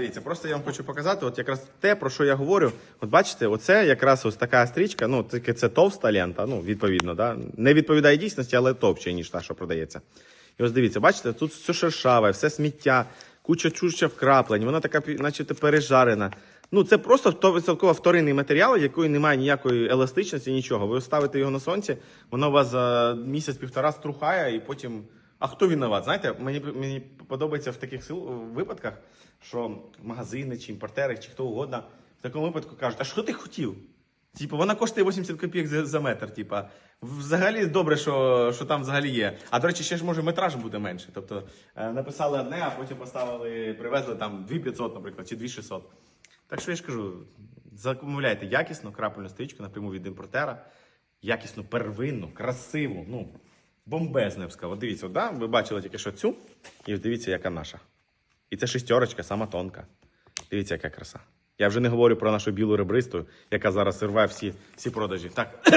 Дивіться, просто я вам хочу показати, от якраз те, про що я говорю. От бачите, оце якраз ось така стрічка, ну, тільки це товста лента, ну, відповідно, да? не відповідає дійсності, але товще, ніж та, що продається. І ось дивіться, бачите, тут все шершаве, все сміття, куча чуща вкраплень, вона така, начебто, пережарена. Ну, це просто 100% вторинний матеріал, якої немає ніякої еластичності, нічого. Ви ставите його на сонці, воно у вас за місяць-півтора струхає, і потім. А хто винуват? Знаєте, мені, мені подобається в таких сил, випадках, що магазини чи імпортери, чи хто угодно, в такому випадку кажуть, а що ти хотів? Типу, вона коштує 80 копійок за, за метр. Типа, взагалі добре, що, що там взагалі є. А до речі, ще ж може метраж буде менше. Тобто е, написали одне, а потім поставили, привезли там 2500, наприклад, чи 2600. Так що я ж кажу, закумуляйте якісну крапельну стрічку напряму від імпортера, якісну, первинну, красиву, ну, бомбезну, я б сказав. От Дивіться, да? ви бачили тільки що цю, і дивіться, яка наша. І це шістерочка, сама тонка. Дивіться, яка краса. Я вже не говорю про нашу білу ребристу, яка зараз рве всі, всі продажі. Так,